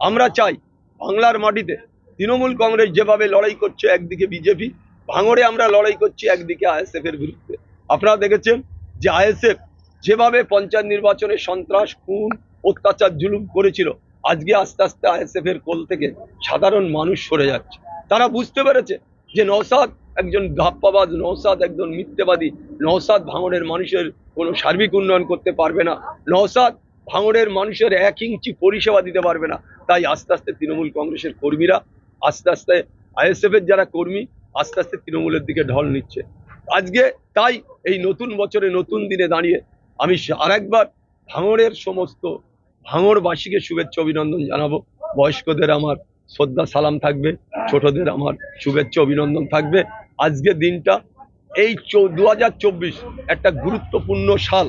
আমরা চাই বাংলার মাটিতে তৃণমূল কংগ্রেস যেভাবে লড়াই করছে একদিকে বিজেপি, ভাঙড়ে আমরা লড়াই করছি একদিকে আইএসএফ এর বিরুদ্ধে। আপনারা দেখেছেন যে আইএসএফ যেভাবে পঞ্চায়েত নির্বাচনে সন্ত্রাস, খুন, অত্যাচার, জুলুম করেছিল, আজকে আস্তে আস্তে আইএসএফ এর কোল থেকে সাধারণ মানুষ সরে যাচ্ছে। তারা বুঝতে পেরেছে যে নৌসাদ একজন গাপ্পাবাজ নৌসাদ একজন মিথ্যেবাদী নৌসাদ ভাঙড়ের মানুষের কোনো সার্বিক উন্নয়ন করতে পারবে না। নৌসাদ ভাঙড়ের মানুষের এক ইঞ্চি পরিষেবা দিতে পারবে না। তাই আস্তে আস্তে তৃণমূল কংগ্রেসের কর্মীরা, আস্তে আস্তে আইএসএফ এর যারা কর্মী, আস্তে আস্তে তৃণমূলের দিকে ঢল নিচ্ছে। আজকে তাই এই নতুন বছরে নতুন দিনে দাঁড়িয়ে আমি আরেকবার ভাঙড়ের সমস্ত ভাঙড়বাসীকে শুভেচ্ছা অভিনন্দন জানাব। বয়স্কদের আমার শ্রদ্ধা, সালাম থাকবে। ছোটদের আমার শুভেচ্ছা, অভিনন্দন থাকবে। আজকে দিনটা এই দু হাজার চব্বিশ একটা গুরুত্বপূর্ণ সাল।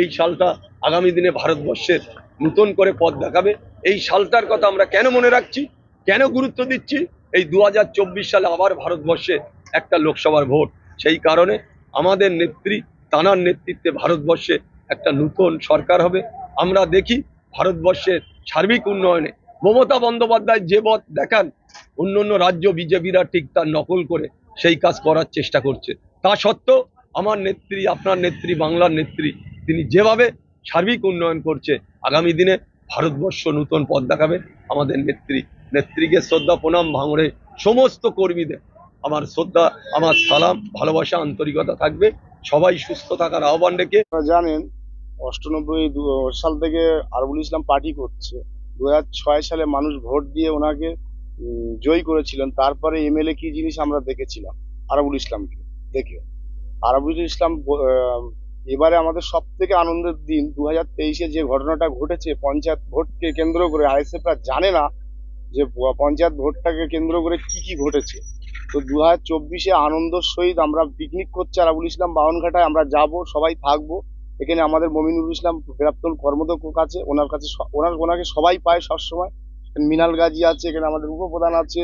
এই সালটা আগামী দিনে ভারতবর্ষের নতুন করে পথ দেখাবে। এই সালটার কথা আমরা কেন মনে রাখছি? কেন গুরুত্ব দিচ্ছি? এই দু হাজার চব্বিশ সালে আবার ভারতবর্ষে একটা লোকসভার ভোট। সেই কারণে আমাদের নেত্রী, তানার নেতৃত্বে ভারতবর্ষে একটা নতুন সরকার হবে। আমরা দেখি ভারতবর্ষের সার্বিক উন্নয়নে মমতা বন্দ্যোপাধ্যায় যে পথ দেখান, অন্য অন্য রাজ্য বিজেপিরা ঠিক তার নকল করে সেই কাজ করার চেষ্টা করছে। তা সত্ত্বেও আমার নেত্রী, আপনার নেত্রী, বাংলার নেত্রী, তিনি যেভাবে সার্বিক উন্নয়ন করছে। আগামী দিনে ভারতবর্ষ নতুন পথ দেখাবে। আমাদের নেত্রী, নেত্রীকে শ্রদ্ধা, প্রণাম, ভাঙড়ে সমস্ত কর্মীদের আমার শ্রদ্ধা, আমার সালাম, ভালোবাসা, আন্তরিকতা থাকবে। সবাই সুস্থ থাকার আহ্বান রেখে জানেন, অষ্টানব্বই সাল থেকে আরবুল ইসলাম পার্টি করছে। দু সালে মানুষ ভোট দিয়ে ওনাকে জয়ী করেছিলেন। তারপরে এমএলএ কি জিনিস আমরা দেখেছিলাম, আরবুল ইসলামকে, দেখে। আরবুল ইসলাম এবারে আমাদের সব থেকে আনন্দের দিন দু হাজার তেইশে যে ঘটনাটা ঘটেছে, পঞ্চায়েত ভোটকে কেন্দ্র করে আইএসএফরা জানে না যে পঞ্চায়েত ভোটটাকে কেন্দ্র করে কি কি ঘটেছে। তো দু হাজার চব্বিশে আনন্দের সহিত আমরা পিকনিক করছি আরাবুল ইসলাম বাউনঘাটায়, আমরা যাব, সবাই থাকব। এখানে আমাদের মমিনুল ইসলাম প্রাক্তন কর্মদক্ষ কাছে, ওনার কাছে ওনার ওনাকে সবাই পায় সবসময়। মিনাল গাজী আছে, এখানে আমাদের উপপ্রধান আছে,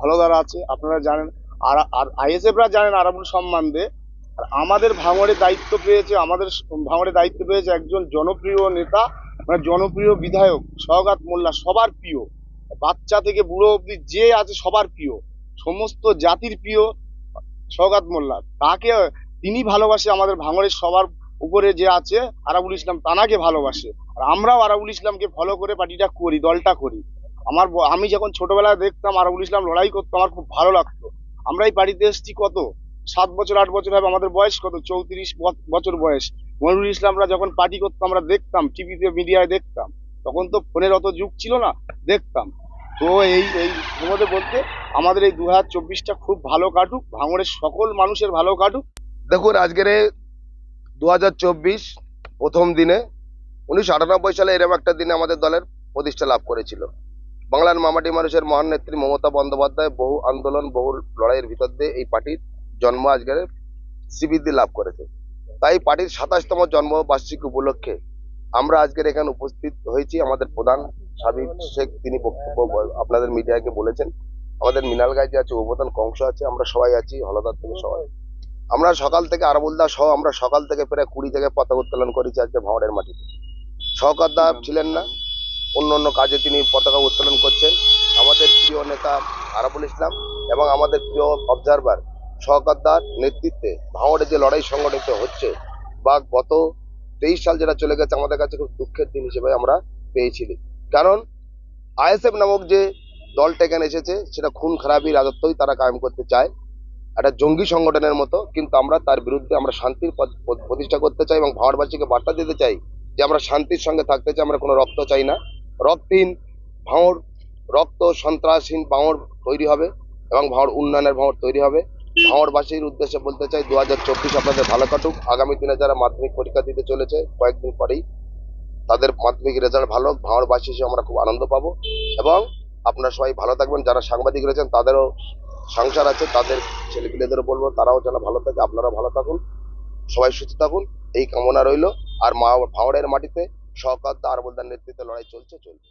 হলদার আছে, আপনারা জানেন। আর আর আইএসএফরা জানেন আরাবুল সম্বন্ধে আর আমাদের ভাঙড়ের দায়িত্ব পেয়েছে, আমাদের ভাঙড়ের দায়িত্ব পেয়েছে একজন জনপ্রিয় নেতা মানে জনপ্রিয় বিধায়ক সওগাত মোল্লা, সবার প্রিয়। বাচ্চা থেকে বুড়ো অব্দি যে আছে সবার প্রিয়, সমস্ত জাতির প্রিয় সওগাত মোল্লা। তাকে, তিনি ভালোবাসে আমাদের ভাঙড়ের সবার উপরে যে আছে, আরাবুল ইসলাম তানাকে ভালোবাসে। আর আমরাও আরাবুল ইসলামকে ফলো করে পার্টিটা করি, দলটা করি। আমার আমি যখন ছোটবেলায় দেখতাম আরাবুল ইসলাম লড়াই করতো, আমার খুব ভালো লাগতো। আমরা এই পার্টিতে এসেছি কত? সাত বছর, আট বছর হবে, আমাদের বয়স কত? চৌত্রিশ বছর বয়স। মনিরুল ইসলামরা যখন পার্টি করতো আমরা দেখতাম টিভিতে মিডিয়ায় দেখতাম। তখন তো ফোনের অত যুগ ছিল না, দেখতাম। তো এই এই তোমাদের বলতে আমাদের এই দু হাজার চব্বিশটা খুব ভালো কাটুক, ভাঙড়ের সকল মানুষের ভালো কাটুক। দেখুন, আজকের দু হাজার চব্বিশ প্রথম দিনে, উনিশশো আটানব্বই সালে এরকম একটা দিনে আমাদের দলের প্রতিষ্ঠা লাভ করেছিল। বাংলার মামাটি মানুষের মহান নেত্রী মমতা বন্দ্যোপাধ্যায় বহু আন্দোলন, বহু লড়াইয়ের ভিতর দিয়ে এই পার্টির জন্ম আজকের শ্রীবৃদ্ধি লাভ করেছে। তাই পার্টির সাতাশতম জন্মবার্ষিকী উপলক্ষে আমরা আজকের এখানে উপস্থিত হয়েছি আমাদের প্রধান সাবিক শেখ, তিনি বক্তব্য আপনাদের মিডিয়াকে বলেছেন। আমাদের মিনাল গাইজি আছে, উপপ্রধান কংস আছে, আমরা সবাই আছি, হলদার থেকে সবাই। আমরা সকাল থেকে আরবুলদা সহ আমরা সকাল থেকে প্রায় কুড়ি থেকে পতাকা উত্তোলন করেছি আজকে ভাঙড়ের মাটিতে। সহকারদা ছিলেন না, অন্য অন্য কাজে তিনি পতাকা উত্তোলন করছেন। আমাদের প্রিয় নেতা আরাবুল ইসলাম এবং আমাদের প্রিয় অবজারভার সহকারদার নেতৃত্বে ভাঙড়ে যে লড়াই সংগঠিত হচ্ছে বা গত তেইশ সাল যেটা চলে গেছে, আমাদের কাছে খুব দুঃখের দিন হিসেবে আমরা পেয়েছিলি। কারণ, আইএসএফ নামক যে দলটা এখানে এসেছে, সেটা খুন খারাপি রাজত্বই তারা কায়েম করতে চায়। একটা জঙ্গি সংগঠনের মতো, কিন্তু আমরা তার বিরুদ্ধে আমরা শান্তির প্রতিষ্ঠা করতে চাই এবং ভাঁড়বাসীকে বার্তা দিতে চাই যে আমরা শান্তির সঙ্গে থাকতে চাই, আমরা কোনো রক্ত চাই না। রক্তহীন ভাঁড় রক্ত সন্ত্রাসহীন ভাঁড় তৈরি হবে এবং ভাঁড় উন্নয়নের ভাঁড় তৈরি হবে। ভাঁড়বাসীর উদ্দেশ্যে বলতে চাই দু হাজার চব্বিশ আপনাদের ভালো কাটুক। আগামী দিনে যারা মাধ্যমিক পরীক্ষা দিতে চলেছে কয়েকদিন পরেই তাদের মাধ্যমিক রেজাল্ট ভালো হোক, ভাঁড়বাসী হিসেবে আমরা খুব আনন্দ পাবো। এবং আপনারা সবাই ভালো থাকবেন। যারা সাংবাদিক রয়েছেন তাদেরও সংসার আছে তাদের ছেলেপিলেদেরও বলব তারাও যেন ভালো থাকে আপনারাও ভালো থাকুন। সবাই সুস্থ থাকুন। এই কামনা রইল। আর মা ভাঁড়ের মাটিতে সহকার আরবলদার নেতৃত্বে লড়াই চলছে চলবে।